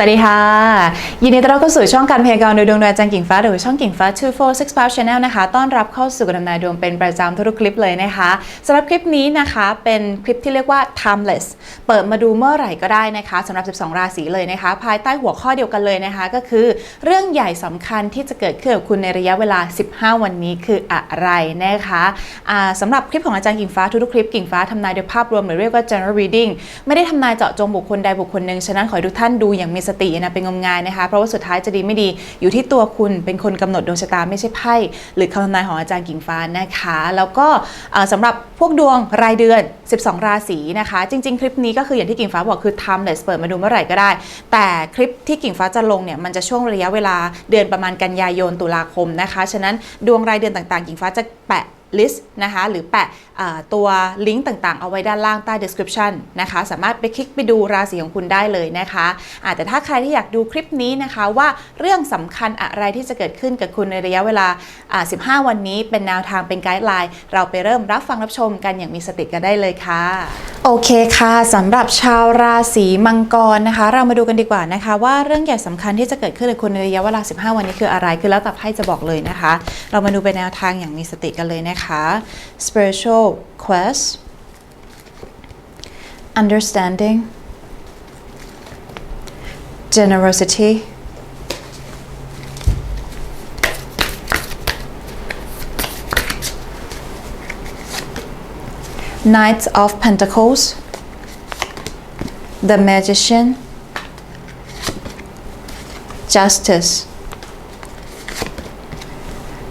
สวัสดีค่ะ ยินดีต้อนรับเข้าสู่ช่องการพยากรณ์โดยดวงดาวจันทร์กิ่งฟ้าหรือช่องกิ่งฟ้า 2465 Channel นะคะ ต้อนรับเข้าสู่การทำนายดวงเป็นประจำทุกคลิปเลยนะคะสำหรับคลิปนี้นะคะเป็นคลิปที่เรียกว่า timeless เปิดมาดูเมื่อไหร่ก็ได้นะคะสำหรับ 12 ราศีเลยนะคะ ภายใต้หัวข้อเดียวกันเลยนะคะ ก็คือ เรื่องใหญ่สำคัญที่จะเกิดขึ้นกับคุณในระยะเวลา 15 วันนี้คืออะไรนะคะสำหรับคลิปของอาจารย์กิ่งฟ้าทุกๆคลิปกิ่งฟ้าทำนายโดยภาพรวมหรือเรียกว่า general reading ไม่ได้ทำนายเจาะจงบุคคลใดบุคคลหนึ่งฉะนั้นขอให้ทุกท่านดูอย่างมีสตินะเป็นงมงายนะคะ เพราะว่าสุดท้ายจะดีไม่ดีอยู่ที่ตัวคุณเป็นคนกำหนดดวงชะตาไม่ใช่ไพ่หรือคำทำนายของอาจารย์กิ่งฟ้านะคะ แล้วก็อ่าสำหรับพวกดวงรายเดือน 12 ราศีนะคะ จริง ๆ คลิปนี้ก็คืออย่างที่กิ่งฟ้าบอกคือ timeless เปิดมาดูเมื่อไหร่ก็ได้ แต่คลิปที่กิ่งฟ้าจะลงเนี่ยมันจะช่วงระยะเวลาเดือนประมาณกันยายนตุลาคมนะคะ ฉะนั้นดวงรายเดือนต่างๆ กิ่งฟ้าจะแปะ ลิสต์นะคะหรือแปะตัวลิงก์ต่างๆ เอาไว้ด้านล่างใต้ description นะคะสามารถไปคลิกไปดูราศีของคุณได้เลยนะคะอาแต่ถ้าใครที่อยากดูคลิปนี้นะคะว่าเรื่องสำคัญอะไรที่จะเกิดขึ้นกับคุณในระยะเวลาอ่า15 วันนี้เป็นแนวทางเป็นไกด์ไลน์เราไปเริ่มรับฟังรับชมกันอย่างมีสติกันได้เลยค่ะ โอเคค่ะสำหรับชาวราศีมังกรนะคะ เรามาดูกันดีกว่านะคะ ว่าเรื่องใหญ่สำคัญที่จะเกิดขึ้นกับคุณในระยะเวลา 15 วันนี้คืออะไรคือแล้วแต่ไพ่จะบอกเลยนะคะ เรามาดูเป็นแนวทางอย่างมีสติกันเลยนะคะ spiritual quest understanding generosity Knight of Pentacles, the Magician, Justice,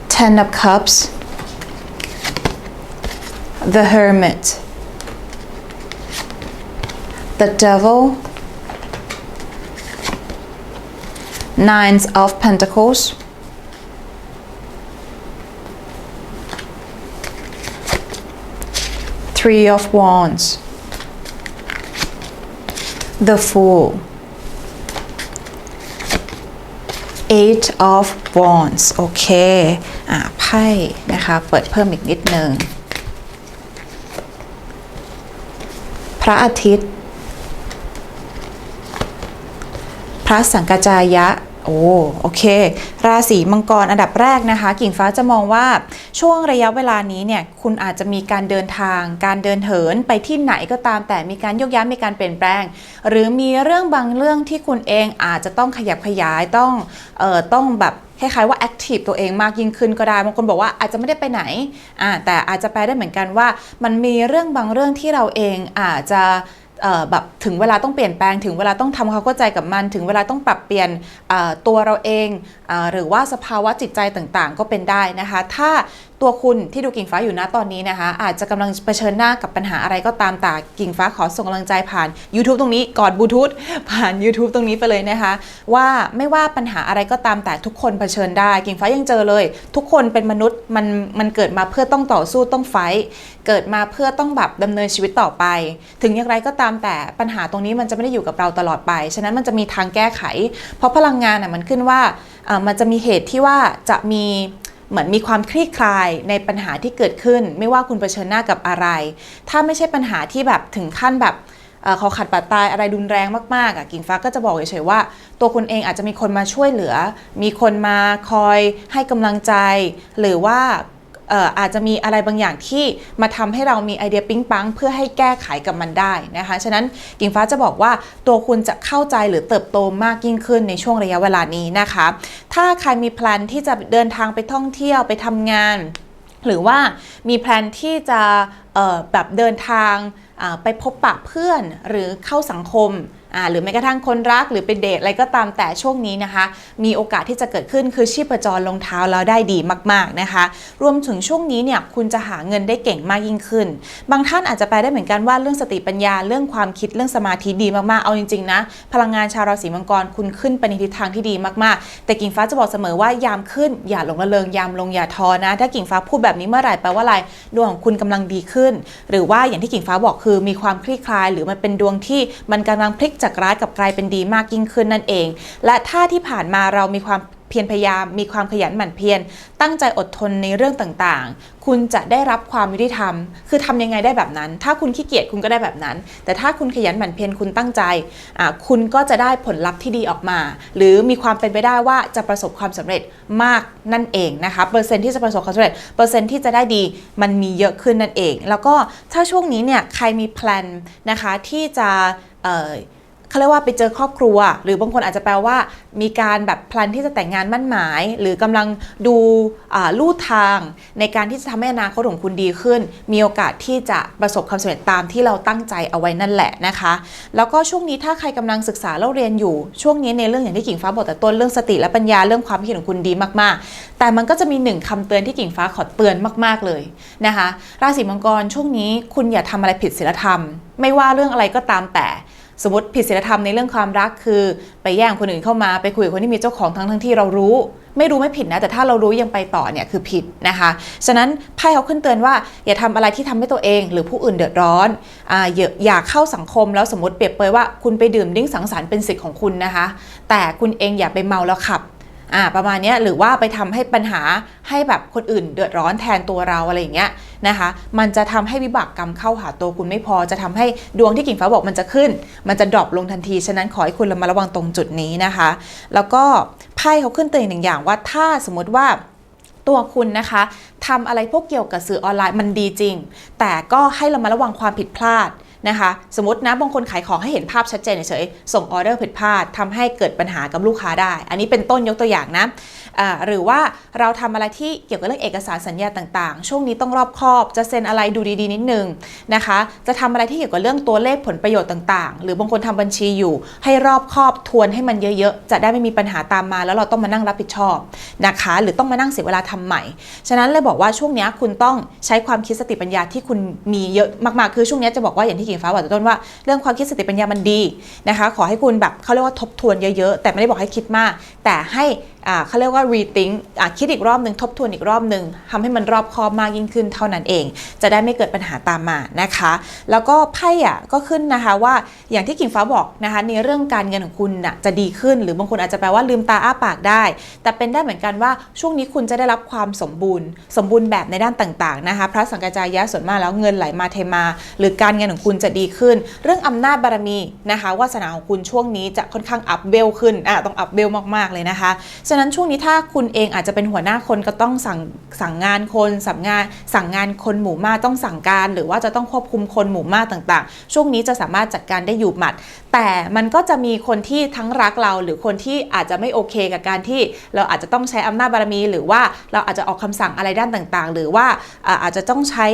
Ten of Cups, the Hermit, the Devil, Nines of Pentacles. Three of Wands, the Fool, Eight of Wands โอเค อ่าไพ่นะคะ เปิดเพิ่มอีกนิดนึง พระอาทิตย์ พระสังกจายะ โอ้โอเค ราศีมังกรอันดับแรกนะคะ กิ่งฟ้าจะมองว่าช่วงระยะเวลานี้เนี่ยคุณอาจจะมีการเดินทาง การเดินเหินไปที่ไหนก็ตามแต่มีการยกย้ายมีการเปลี่ยนแปลง หรือมีเรื่องบางเรื่องที่คุณเองอาจจะต้องขยับขยายต้องเอ่อต้องแบบคล้ายๆว่าแอคทีฟตัวเองมากยิ่งขึ้นก็ได้บางคนบอกว่าอาจจะไม่ได้ไปไหนอ่าแต่อาจจะไปได้เหมือนกันว่า มันมีเรื่องบางเรื่องที่เราเองอาจจะ แบบถึงเวลาต้องเปลี่ยนแปลงถึงเวลาต้องทำความเข้าใจกับมัน ถึงเวลาต้องปรับเปลี่ยนตัวเราเอง หรือว่าสภาวะจิตใจต่างๆ ก็เป็นได้นะคะ ถ้าตัวคุณที่ดูกิ่งฟ้าอยู่นะตอนนี้นะคะ อาจจะกำลังเผชิญหน้ากับปัญหาอะไรก็ตามแต่กิ่งฟ้าขอส่งกำลังใจผ่าน YouTube ตรงนี้กอดบลูทูธผ่าน YouTube ตรงนี้ไปเลยนะคะ ว่าไม่ว่าปัญหาอะไรก็ตามแต่ทุกคนเผชิญได้ กิ่งฟ้ายังเจอเลย ทุกคนเป็นมนุษย์มันมันเกิดมาเพื่อต้องต่อสู้ต้องไฟท์เกิดมาเพื่อต้องแบบดำเนินชีวิตต่อไป ถึงอย่างไรก็ตามแต่ปัญหาตรงนี้มันจะไม่ได้อยู่กับเราตลอดไปฉะนั้นมันจะมีทางแก้ไข เพราะพลังงานน่ะมันขึ้นว่า มันจะมีเหตุที่ว่าจะมีเหมือนมีความคลี่คลายในปัญหาที่เกิดขึ้น ไม่ว่าคุณเผชิญหน้ากับอะไร ถ้าไม่ใช่ปัญหาที่แบบถึงขั้นแบบเขาขัดบาดตายอะไรรุนแรงมากๆอะกิ่งฟ้าก็จะบอกเฉยๆว่า ตัวคุณเองอาจจะมีคนมาช่วยเหลือ มีคนมาคอยให้กำลังใจ หรือว่า อาจจะมีอะไรบางอย่างที่มาทำให้เรามีไอเดียปิ๊งปังเพื่อให้แก้ไขกับมันได้นะคะ ฉะนั้นกิ่งฟ้าจะบอกว่าตัวคุณจะเข้าใจหรือเติบโตมากยิ่งขึ้นในช่วงระยะเวลานี้นะคะ ถ้าใครมีแพลนที่จะเดินทางไปท่องเที่ยวไปทำงาน หรือว่ามีแพลนที่จะแบบเดินทางไปพบปะเพื่อนหรือเข้าสังคม หรือแม้กระทั่งคนรักหรือไปเดทอะไรก็ตามแต่ช่วงนี้นะคะ มีโอกาสที่จะเกิดขึ้นคือชีพจรลงเท้าแล้วได้ดีมากๆนะคะ รวมถึงช่วงนี้เนี่ยคุณจะหาเงินได้เก่งมากยิ่งขึ้น บางท่านอาจจะไปได้เหมือนกันว่าเรื่องสติปัญญาเรื่องความคิดเรื่องสมาธิดีมากๆเอาจริงๆนะพลังงานชาวราศีมังกรคุณขึ้นไปในทิศทางที่ดีมากๆ แต่กิ่งฟ้าจะบอกเสมอว่ายามขึ้นอย่าหลงระเริงยามลงอย่าทอนะ ถ้ากิ่งฟ้าพูดแบบนี้เมื่อไหร่แปลว่าอะไรดวงของคุณกำลังดีขึ้น หรือว่าอย่างที่กิ่งฟ้าบอกคือมีความคลี่คลาย หรือมันเป็นดวงที่มันกำลังพลิกจากร้ายกับกลายเป็นดีมากยิ่งขึ้นนั่นเอง และถ้าที่ผ่านมาเรามีความเพียรพยายามมีความขยันหมั่นเพียรตั้งใจอดทนในเรื่องต่างๆ คุณจะได้รับความยุติธรรม คือทำยังไงได้แบบนั้น ถ้าคุณขี้เกียจคุณก็ได้แบบนั้น แต่ถ้าคุณขยันหมั่นเพียรคุณตั้งใจ คุณก็จะได้ผลลัพธ์ที่ดีออกมา หรือมีความเป็นไปได้ว่าจะประสบความสำเร็จมากนั่นเองนะคะเปอร์เซ็นต์ที่จะประสบความสำเร็จเปอร์เซ็นต์ที่จะได้ดีมันมีเยอะขึ้นนั่นเอง แล้วก็ถ้าช่วงนี้เนี่ยใครมีแพลนนะคะที่จะเอ่อ เขาเรียกว่าไปเจอครอบครัว หรือบางคนอาจจะแปลว่า มีการแบบพลันที่จะแต่งงานมั่นหมาย หรือกำลังดูลู่ทางในการที่จะทำให้อนาคตของคุณดีขึ้น มีโอกาสที่จะประสบความสำเร็จตามที่เราตั้งใจเอาไว้นั่นแหละนะคะ แล้วก็ช่วงนี้ถ้าใครกำลังศึกษาเล่าเรียนอยู่ช่วงนี้ในเรื่องอย่างที่กิ่งฟ้าบอกแต่ต้นเรื่องสติและปัญญาเรื่องความคิดของคุณดีมากๆ แต่มันก็จะมีหนึ่งคำเตือนที่กิ่งฟ้าขอเตือนมาก ๆเลยนะคะ ราศีมังกรช่วงนี้คุณอย่าทำอะไรผิดศีลธรรม ไม่ว่าเรื่องอะไรก็ตามแต่ สมมติผิดศีลธรรมในเรื่องความรักคือ ไปแย่งคนอื่นเข้ามาไปคุยกับคนที่มีเจ้าของทั้งทั้งที่เรารู้ ไม่รู้ไม่ผิดนะ แต่ถ้าเรารู้ยังไปต่อเนี่ยคือผิดนะคะฉะนั้นไพ่เขาขึ้นเตือนว่า อย่าทำอะไรที่ทำให้ตัวเอง หรือผู้อื่นเดือดร้อนอ่าอย่าอย่าเข้าสังคมแล้วสมมติเปรียบเปยว่าคุณไปดื่มดิ้งสังสรรค์เป็นสิทธิ์ของคุณนะคะ แต่คุณเองอย่าไปเมาแล้วขับ อ่าประมาณนี้หรือว่าไปทำให้ปัญหาให้แบบคนอื่นเดือดร้อนแทนตัวเราอะไรอย่างเงี้ยนะคะ มันจะทำให้วิบากกรรมเข้าหาตัวคุณไม่พอจะทำให้ดวงที่กิ่งฟ้าบอกมันจะขึ้น มันจะดรอปลงทันที ฉะนั้นขอให้คุณระมัดระวังตรงจุดนี้นะคะ แล้วก็ไพ่เขาขึ้นเตือนหนึ่งอย่างว่าถ้าสมมติว่าตัวคุณนะคะทำอะไรพวกเกี่ยวกับสื่อออนไลน์มันดีจริง แต่ก็ให้เรามาระวังความผิดพลาด นะคะ สมมตินะบางคนขายของให้เห็นภาพชัดเจนเฉยๆส่งออเดอร์ผิดพลาดทำให้เกิดปัญหากับลูกค้าได้ อันนี้เป็นต้นยกตัวอย่างนะหรือว่าเราทำอะไรที่เกี่ยวกับเรื่องเอกสารสัญญาต่างๆ ช่วงนี้ต้องรอบคอบ จะเซ็นอะไรดูดีๆนิดนึงนะคะ จะทำอะไรที่เกี่ยวกับเรื่องตัวเลขผลประโยชน์ต่างๆ หรือบางคนทำบัญชีอยู่ ให้รอบคอบทวนให้มันเยอะๆ จะได้ไม่มีปัญหาตามมา แล้วเราต้องมานั่งรับผิดชอบนะคะ หรือต้องมานั่งเสียเวลาทำใหม่ ฉะนั้นเลยบอกว่าช่วงนี้คุณต้องใช้ความคิดสติปัญญาที่คุณมีเยอะมากๆ คือช่วงนี้จะบอกว่าอย่างที่กิ่งฟ้าบอกต่ต้นว่าเรื่องความคิดสติปัญญามันดีนะคะ ขอให้คุณแบบเขาเรียกว่าทบทวนเยอะๆ แต่ไม่ได้บอกให้คิดมาก แต่ให้ เขาเรียกว่า rethink คิดอีกรอบหนึ่งทบทวนอีกรอบหนึ่งทำให้มันรอบคอบมากยิ่งขึ้นเท่านั้นเอง จะได้ไม่เกิดปัญหาตามมานะคะ แล้วก็ไพ่อะก็ขึ้นนะคะว่าอย่างที่กิ่งฟ้าบอกนะคะในเรื่องการเงินของคุณน่ะจะดีขึ้น หรือบางคนอาจจะแปลว่าลืมตาอ้าปากได้ แต่เป็นได้เหมือนกันว่าช่วงนี้คุณจะได้รับความสมบูรณ์ สมบูรณ์แบบในด้านต่างๆนะคะพระสังกัจจายะส่วนมากแล้วเงินไหลมาเทมา หรือการเงินของคุณจะดีขึ้น เรื่องอำนาจบารมีนะคะวาสนาของคุณช่วงนี้จะค่อนข้างอัพเวลขึ้นอะต้องอัพเวลมากๆเลยนะคะฉะนั้นช่วงนี้ถ้าคุณเองอาจจะเป็นหัวหน้าคนก็ต้องสั่งสั่งงานคนสั่งงาน สั่งงานคนหมู่มากต้องสั่งการ หรือว่าจะต้องควบคุมคนหมู่มากต่างๆ ช่วงนี้จะสามารถจัดการได้อยู่หมัด แต่มันก็จะมีคนที่ทั้งรักเรา หรือคนที่อาจจะไม่โอเคกับการที่เราอาจจะต้องใช้อำนาจบารมี หรือว่าเราอาจจะออกคำสั่งอะไรด้านต่างๆ หรือว่าอาจจะต้องใช้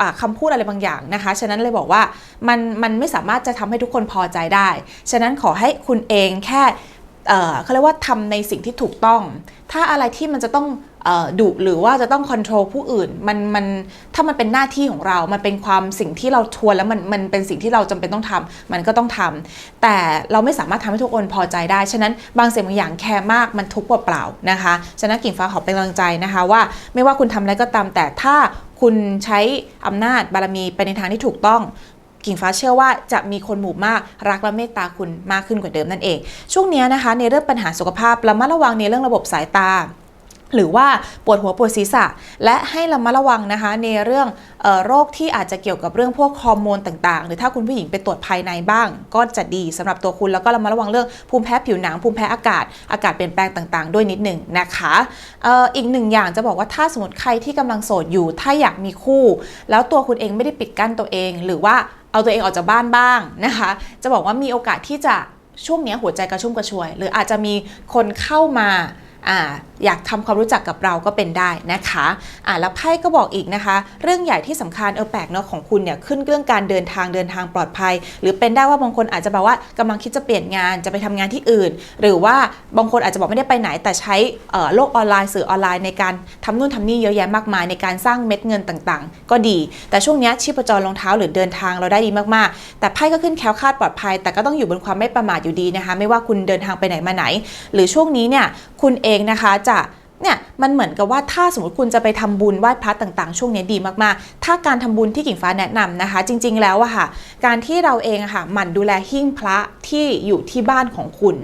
อ่าคำพูดอะไรบางอย่างนะคะ ฉะนั้นเลยบอกว่ามันมันไม่สามารถจะทำให้ทุกคนพอใจได้ ฉะนั้นขอให้คุณเองแค่ เขาเรียกว่าทำในสิ่งที่ถูกต้อง ถ้าอะไรที่มันจะต้องดุหรือว่าจะต้องค o n t r o l ผู้อื่นมันมันถ้ามันเป็นหน้าที่ของเรา มันเป็นความสิ่งที่เราทวนแล้วมันมันเป็นสิ่งที่เราจำเป็นต้องทำมันก็ต้องทำแต่เราไม่สามารถทำให้ทุกคนพอใจได้ ฉะนั้นบางสิ่งบางอย่างแคร์มากมันทุกข์เปล่าๆนะคะ ฉะนั้นกิ่งฟ้าขอเป็นกำลังใจนะคะว่า ไม่ว่าคุณทำอะไรก็ตามแต่ถ้าคุณใช้อำนาจบารมีไปในทางที่ถูกต้อง กิ่งฟ้าเชื่อว่าจะมีคนหมู่มากรักและเมตตาคุณมากขึ้นกว่าเดิมนั่นเอง ช่วงนี้นะคะ ในเรื่องปัญหาสุขภาพระมัดระวังในเรื่องระบบสายตา หรือว่าปวดหัวปวดศีรษะ และให้ระมัดระวังนะคะในเรื่องออโรคที่อาจจะเกี่ยวกับเรื่องพวกฮอร์โมนต่างๆ หรือถ้าคุณผู้หญิงไปตรวจภายในบ้าง ก็จะดีสำหรับตัวคุณแล้วก็ระมัดระวังเรื่องภูมิแพ้ผิวหนังภูมิแพ้อากาศ อากาศเปลี่ยนแปลงต่างๆ ด้วยนิดหนึ่งนะคะอออีกหนึ่งอย่างจะบอกว่าถ้าสมมติใครที่กำลังโสดอยู่ ถ้าอยากมีคู่ แล้วตัวคุณเองไม่ได้ปิดกั้นตัวเอง หรือว่าเอาตัวเองออกจากบ้านบ้างนะคะ จะบอกว่ามีโอกาสที่จะช่วงนี้หัวใจกระชุ่มกระชวย หรืออาจจะมีคนเข้ามา อยากทำความรู้จักกับเราก็เป็นได้นะคะอ่าแล้วไพ่ก็บอกอีกนะคะ เรื่องใหญ่ที่สำคัญเออแปลกเนาะของคุณเนี่ยขึ้นเรื่องการเดินทางเดินทางปลอดภัย หรือเป็นได้ว่าบางคนอาจจะแบบว่ากำลังคิดจะเปลี่ยนงานจะไปทำงานที่อื่น หรือว่าบางคนอาจจะบอกไม่ได้ไปไหนแต่ใช้โลกออนไลน์สื่อออนไลน์ในการทำนู่นทำนี่เยอะแยะมากมายในการสร้างเม็ดเงินต่างๆ ก็ดี แต่ช่วงนี้ชีพจรรองเท้าหรือเดินทางเราได้ดีมากๆ แต่ไพ่ก็ขึ้นแคล้วคลาดปลอดภัย แต่ก็ต้องอยู่บนความไม่ประมาทอยู่ดีนะคะ ไม่ว่าคุณเดินทางไปไหนมาไหน หรือช่วงนี้เนี่ยคุณเองนะคะจะเนี่ยมันเหมือนกับว่าถ้าสมมติคุณจะไปทำบุญไหว้พระต่างๆ ช่วงนี้ดีมากๆ ถ้าการทำบุญที่กิ่งฟ้าแนะนำนะคะ จริง ๆ แล้วอะค่ะ การที่เราเองอะค่ะหมั่นดูแลหิ้งพระที่อยู่ที่บ้านของคุณ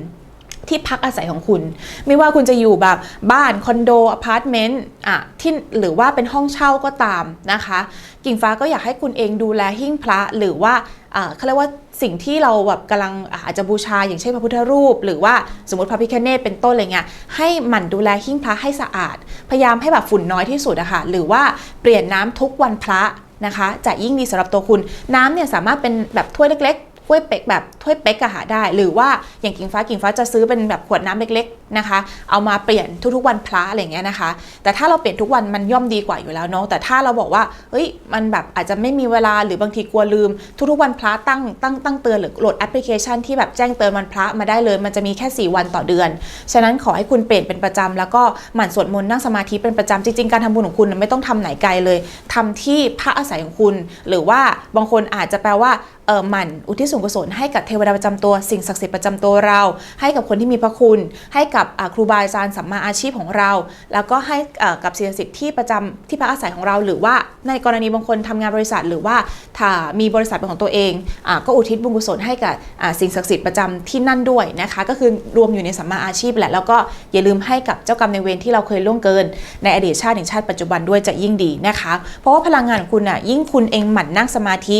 ที่พักอาศัยของคุณ ไม่ว่าคุณจะอยู่แบบบ้านคอนโดอพาร์ตเมนต์อะที่หรือว่าเป็นห้องเช่าก็ตามนะคะ กิ่งฟ้าก็อยากให้คุณเองดูแลหิ้งพระหรือว่าอ่าเขาเรียกว่าสิ่งที่เราแบบกำลังอาจจะบูชาอย่างเช่นพระพุทธรูป หรือว่าสมมติพระพิฆเนศเป็นต้นอะไรเงี้ยให้หมั่นดูแลหิ้งพระให้สะอาด พยายามให้แบบฝุ่นน้อยที่สุดอะค่ะหรือว่าเปลี่ยนน้ำทุกวันพระนะคะ จะยิ่งดีสำหรับตัวคุณ น้ำเนี่ยสามารถเป็นแบบถ้วยเล็ก ถ้วยเป๊กแบบถ้วยเป๊กอะหาได้ หรือว่าอย่างกิ่งฟ้ากิ่งฟ้าจะซื้อเป็นแบบขวดน้ำเล็กนะคะ เอามาเปลี่ยนทุกๆวันพระอะไรเงี้ยนะคะ แต่ถ้าเราเปลี่ยนทุกวันมันย่อมดีกว่าอยู่แล้วเนาะ แต่ถ้าเราบอกว่า เฮ้ย มันแบบอาจจะไม่มีเวลาหรือบางทีกลัวลืม ทุกๆวันพระตั้งตั้งตั้งเตือนหรือโหลดแอปพลิเคชันที่แบบแจ้งเตือนวันพระมาได้เลย มันจะมีแค่ 4 วันต่อเดือน ฉะนั้นขอให้คุณเปลี่ยนเป็นประจำแล้วก็หมั่นสวดมนต์นั่งสมาธิเป็นประจำจริงๆ การทำบุญของคุณไม่ต้องทำไหนไกลเลยทำที่พักอาศัยของคุณ หรือว่าบางคนอาจจะแปลว่าเออหมั่นอุทิศส่วนกุศลให้กับเทวดาประจำตัว สิ่งศักดิ์สิทธิ์ประจำตัวเรา ให้กับคนที่มีพระคุณ ให้กับอ่าครูบาอาจารย์สัมมาอาชีพของเรา แล้วก็ให้กับสิ่งศักดิ์สิทธิ์ที่ประจำที่พักอาศัยของเรา หรือว่าในกรณีบางคนทำงานบริษัท หรือว่าถ้ามีบริษัทเป็นของตัวเองอก็อุทิศบุญกุศลให้กับสิ่งศักดิ์สิทธิ์ประจำที่นั่นด้วยนะคะ ก็คือรวมอยู่ในสัมมาอาชีพแหละแล้วก็อย่าลืมให้กับเจ้ากรรมในเวรที่เราเคยล่วงเกิน ในอดีตชาติถึงชาติปัจจุบันด้วยจะยิ่งดีนะคะ เพราะว่าพลังงานของคุณอะยิ่งคุณเองหมั่นนั่งสมาธิ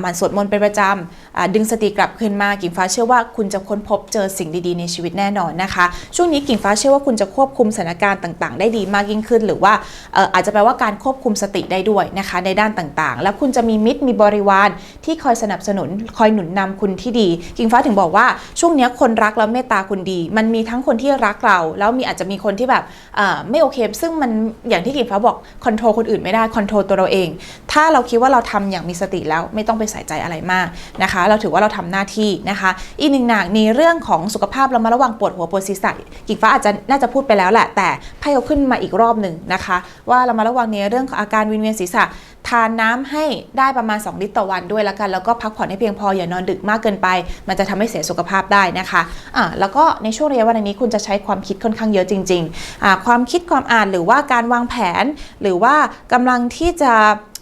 หมั่นสวดมนต์เป็นประจำดึงสติกลับคืนมากิ่งฟ้าเชื่อว่าคุณจะค้นพบเจอสิ่งดีๆ ในชีวิตแน่นอนนะคะช่วงนี้กิ่งฟ้าเชื่อว่าคุณจะควบคุมสถานการณ์ต่าง ๆ ได้ดีมากยิ่งขึ้น หรือว่าอาจจะแปลว่าการควบคุมสติได้ด้วยนะคะในด้านต่างๆ แล้วคุณจะมีมิตรมีบริวารที่คอยสนับสนุนคอยหนุนนำคุณที่ดี กิ่งฟ้าถึงบอกว่าช่วงนี้คนรักแล้วเมตตาคุณดี มันมีทั้งคนที่รักเรา แล้วมีอาจจะมีคนที่แบบไม่โอเค ซึ่งมันอย่างที่กิ่งฟ้าบอกคอนโทรลคนอื่นไม่ได้คอนโทรลตัวเราเอง ถ้าเราคิดว่าเราทำอย่างมีสติแล้วไม่ต้องไปใส่ใจอะไรมากนะคะ เราถือว่าเราทำหน้าที่นะคะ อีกหนึ่งหนักในเรื่องของสุขภาพเรามาระวังปวดหัวปวดศีรษะกิ่งฟ้าอาจจะน่าจะพูดไปแล้วแหละ แต่ไพ่เอาขึ้นมาอีกรอบหนึ่งนะคะ ว่าเรามาระวังในเรื่องของอาการวิงเวียนศีรษะทานน้ำให้ได้ประมาณ 2 ลิตรต่อวันด้วยละกัน แล้วก็พักผ่อนให้เพียงพออย่านอนดึกมากเกินไป มันจะทำให้เสียสุขภาพได้นะคะอ่าแล้วก็ในช่วงระยะเวลานี้คุณจะใช้ความคิดค่อนข้างเยอะจริงๆอ่าความคิดความอ่านหรือว่าการวางแผน หรือว่ากำลังที่จะ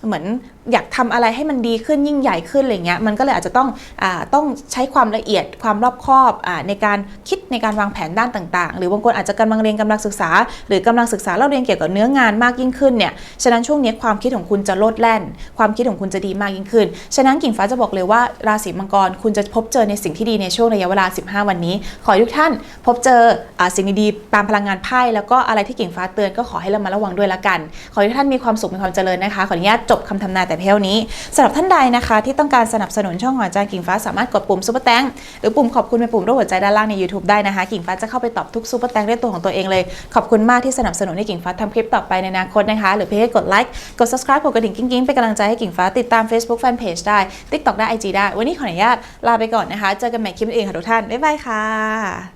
เหมือน อยากทำอะไรให้มันดีขึ้นยิ่งใหญ่ขึ้นอะไรเงี้ยมันก็เลยอาจจะต้องอต้องใช้ความละเอียดความรอบคอบอในการคิดในการวางแผนด้านต่าง ๆ หรือบางคนอาจจะกำลังเรียนกำลังศึกษา หรือกำลังศึกษาเราเรียนเกี่ยวกับเนื้องานมากยิ่งขึ้นเนี่ยฉะนั้นช่วงนี้ความคิดของคุณจะโลดแล่น ความคิดของคุณจะดีมากยิ่งขึ้น ฉะนั้นกิ่งฟ้าจะบอกเลยว่าราศีมังกรคุณจะพบเจอในสิ่งที่ดีในช่วงระยะเวลา 15 วันนี้ ขอให้ทุกท่านพบเจออสิ่งดีๆตามพลังงานไพ่แล้วก็อะไรที่กิ่งฟ้าเตือนก็ขอให้เรามาระวังด้วยละกัน ขอให้ทุกท่านมีความสุขมีความเจริญนะคะขออนุญาตจบคำทำนายแต่เพียงนี้สำหรับท่านใดนะคะที่ต้องการสนับสนุนช่องของอาจารย์กิ่งฟ้าสามารถกดปุ่มซุปเปอร์แตงหรือปุ่มขอบคุณเป็นปุ่มรูปหัวใจด้านล่างใน YouTube ได้นะคะ กิ่งฟ้าจะเข้าไปตอบทุกซุปเปอร์แตงด้วยตัวของตัวเองเลย ขอบคุณมากที่สนับสนุนให้กิ่งฟ้าทำคลิปต่อไปในอนาคตนะคะ หรือเพียงแค่กดไลค์กด subscribe กดกระดิ่งกิ้งๆเป็นกำลังใจให้กิ่งฟ้าติดตาม Facebook Fanpage ได้ TikTok ได้ IG ได้ วันนี้ขออนุญาตลาไปก่อนนะคะ เจอกันใหม่คลิปอื่นค่ะทุกท่านบ๊ายบายค่ะ